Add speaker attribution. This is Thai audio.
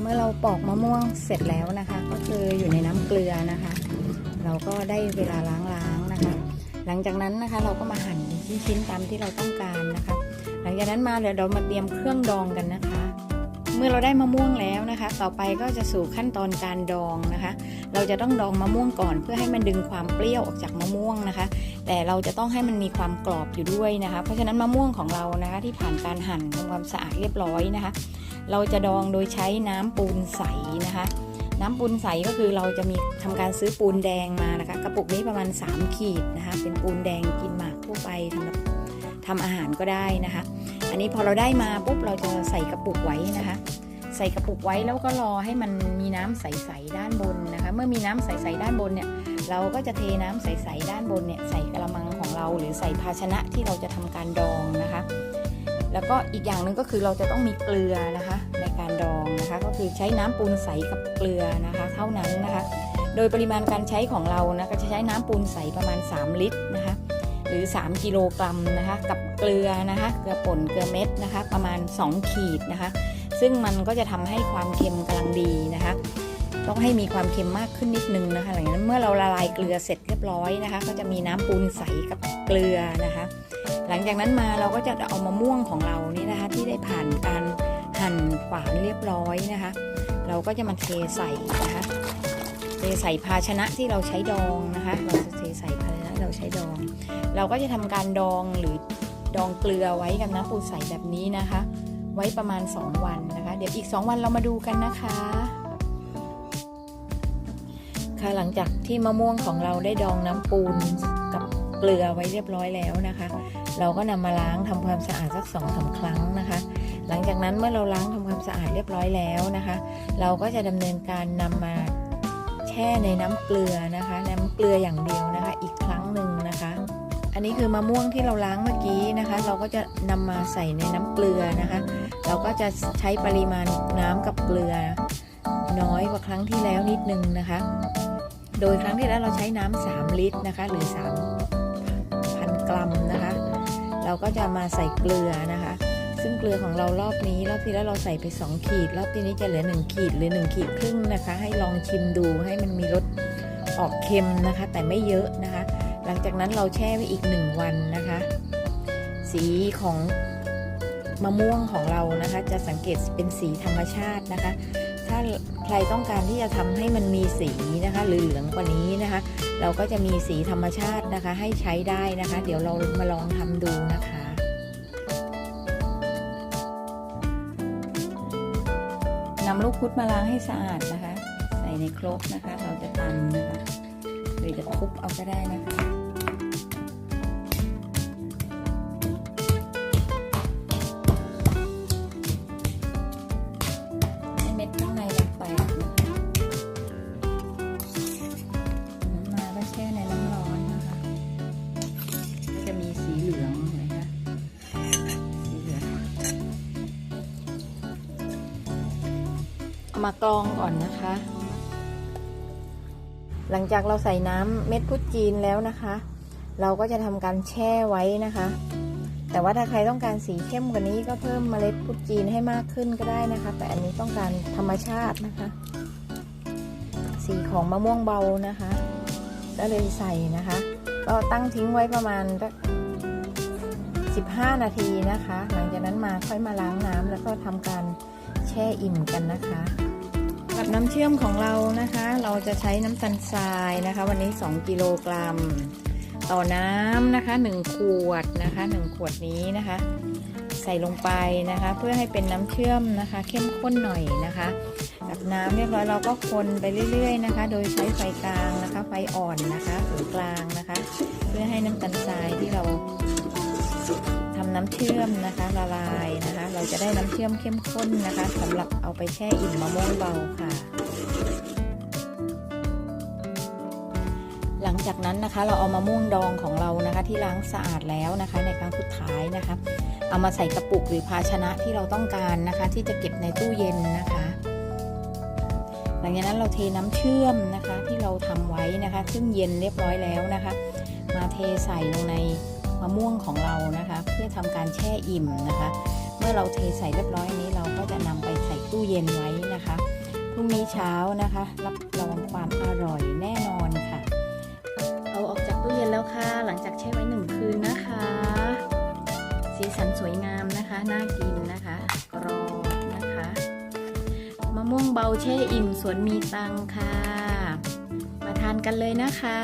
Speaker 1: เมื่อเราปอกมะม่วงเสร็จแล้วนะคะ ก็คืออยู่ในน้ำเกลือนะคะ เราก็ได้เวลาล้างๆนะคะ หลังจากนั้นนะคะเราก็มาหั่นเป็นชิ้นๆตามที่เราต้องการนะคะ หลังจากนั้นมาเดี๋ยวเรามาเตรียมเครื่องดองกันนะคะ เมื่อเราได้มะม่วงแล้วนะคะ ต่อไปก็จะสู่ขั้นตอนการดองนะคะ เราจะต้องดองมะม่วงก่อน เพื่อให้มันดึงความเปรี้ยวออกจากมะม่วงนะคะ แต่เราจะต้องให้มันมีความกรอบอยู่ด้วยนะคะ เพราะฉะนั้นมะม่วงของเรานะคะ ที่ผ่านการหั่นทำความสะอาดเรียบร้อยนะคะ เราจะดองโดยใช้น้ำปูนใสนะคะ น้ำปูนใสก็คือเราจะมีทำการซื้อปูนแดงมานะคะ กระปุกนี้ประมาณ 3 ขีดนะคะ เป็นปูนแดงกินหมากทั่วไปสำหรับทำอาหารก็ได้นะคะ อันนี้พอเราได้มาปุ๊บเราจะใส่กระปุกไว้นะคะ ใส่กระปุกไว้แล้วก็รอให้มันมีน้ำใสๆด้านบนนะคะ เมื่อมีน้ำใสๆด้านบนเนี่ยเราก็จะเทน้ำใสๆด้านบนเนี่ยใส่กระมังของเราหรือใส่ภาชนะที่เราจะทำการดองนะคะ แล้วก็อีกอย่างหนึ่งก็คือเราจะต้องมีเกลือนะคะ ในการดองนะคะ ก็คือใช้น้ำปูนใสกับเกลือนะคะ เท่านั้นนะคะ โดยปริมาณการใช้ของเรานะก็จะใช้น้ำปูนใสประมาณ 3 ลิตรนะคะ หรือ 3 กิโลกรัมนะคะ กับเกลือนะคะ เกลือป่นเกลือเม็ดนะคะ ประมาณ 2 ขีดนะคะ ซึ่งมันก็จะทำให้ความเค็มกำลังดีนะคะ ต้องให้มีความเค็มมากขึ้นนิดนึงนะคะ หลังจากนั้นเมื่อเราละลายเกลือเสร็จเรียบร้อยนะคะ ก็จะมีน้ำปูนใสกับเกลือนะคะ หลังจากนั้นมาเราก็จะเอามะม่วงของเรานี่นะคะ ที่ได้ผ่านการหั่นฝานเรียบร้อยนะคะ เราก็จะมาเทใส่นะคะเทใส่ภาชนะที่เราใช้ดองนะคะ เราจะเทใส่ภาชนะเราใช้ดอง เราก็จะทำการดองหรือดองเกลือไว้กับน้ำปูนใสแบบนี้นะคะ ไว้ประมาณ 2 วันนะคะ เดี๋ยวอีก 2 วันเรามาดูกันนะคะค่ะหลังจากที่มะม่วงของเราได้ดองน้ำปูนกับเกลือไว้เรียบร้อยแล้วนะคะ เราก็นำมาล้างทำความสะอาดสักสองสาครั้งนะคะ หลังจากนั้นเมื่อเราล้างทำความสะอาดเรียบร้อยแล้วนะคะ เราก็จะดำเนินการนำมาแช่ในน้ำเกลือนะคะ น้ำเกลืออย่างเดียวนะคะ อีกครั้งหนึ่งนะคะ อันนี้คือมะม่วงที่เราล้างเมื่อกี้นะคะ เราก็จะนำมาใส่ในน้ำเกลือนะคะ เราก็จะใช้ปริมาณน้ำกับเกลือ น้อยกว่าครั้งที่แล้วนิดนึงนะคะ โดยครั้งที่แล้วเราใช้น้ำ3ลิตรนะคะ หรือ 3,000 กรัมนะคะ เราก็จะมาใส่เกลือนะคะ ซึ่งเกลือของเรารอบนี้รอบที่แล้วเราใส่ไป 2 ขีด รอบที่นี้จะเหลือ 1 ขีดหรือ 1 ขีดครึ่งนะคะ ให้ลองชิมดูให้มันมีรสออกเค็มนะคะ แต่ไม่เยอะนะคะ หลังจากนั้นเราแช่ไว้อีก 1 วันนะคะ สีของมะม่วงของเรานะคะ จะสังเกตเป็นสีธรรมชาตินะคะ ถ้า รต้องการที่จะทำให้มันมีสีนะคะหรือเหลืองกว่านี้นะคะ เราก็จะมีสีธรรมชาตินะคะ ให้ใช้ได้นะคะ เดี๋ยวเรามาลองทำดูนะคะนำลูกพุดมาล้างให้สะอาดนะคะ ใส่ในครกนะคะ เราจะตำนะคะ หรือจะทุบเอาก็ได้นะคะ มากรองก่อนนะคะ หลังจากเราใส่น้ำเม็ดพุทจีนแล้วนะคะ เราก็จะทำการแช่ไว้นะคะ แต่ว่าถ้าใครต้องการสีเข้มกว่านี้ก็เพิ่มเมล็ดพุทจีนให้มากขึ้นก็ได้นะคะ แต่อันนี้ต้องการธรรมชาตินะคะ สีของมะม่วงเบานะคะก็เลยใส่นะคะ ก็ตั้งทิ้งไว้ประมาณสัก15 นาทีนะคะ หลังจากนั้นมาค่อยมาล้างน้ำแล้วก็ทำการแช่อิ่มกันนะคะ กับน้ำเชื่อมของเรานะคะ เราจะใช้น้ำตาลทรายนะคะ วันนี้ 2 กิโลกรัม ต่อน้ำนะคะ 1 ขวดนะคะ 1 ขวดนี้นะคะ ใส่ลงไปนะคะ เพื่อให้เป็นน้ำเชื่อมนะคะ เข้มข้นหน่อยนะคะกับน้ำเรียบร้อยเราก็คนไปเรื่อย ๆ นะคะ โดยใช้ไฟกลางนะคะ ไฟอ่อนนะคะหรือกลางนะคะ น้ำเชื่อมนะคะละลายนะคะ เราจะได้น้ำเชื่อมเข้มข้นนะคะสำหรับเอาไปแช่อิ่มมะม่วงเบาค่ะ หลังจากนั้นนะคะเราเอามะม่วงดองของเรานะคะ ที่ล้างสะอาดแล้วนะคะ ในครั้งสุดท้ายนะคะ เอามาใส่กระปุกหรือภาชนะที่เราต้องการนะคะ ที่จะเก็บในตู้เย็นนะคะ หลังจากนั้นเราเทน้ำเชื่อมนะคะที่เราทำไว้นะคะ ซึ่งเย็นเรียบร้อยแล้วนะคะ มาเทใส่ลงใน มะม่วงของเรานะคะ เพื่อทำการแช่อิ่มนะคะ เมื่อเราเทใส่เรียบร้อยนี้เราก็จะนำไปใส่ตู้เย็นไว้นะคะพรุ่งนี้เช้านะคะ รับรองความอร่อยแน่นอนค่ะ เอาออกจากตู้เย็นแล้วค่ะ หลังจากแช่ไว้หนึ่งคืนนะคะ สีสันสวยงามนะคะน่ากินนะคะกรอบนะคะมะม่วงเบาแช่อิ่มสวนมีตังค่ะ มาทานกันเลยนะคะ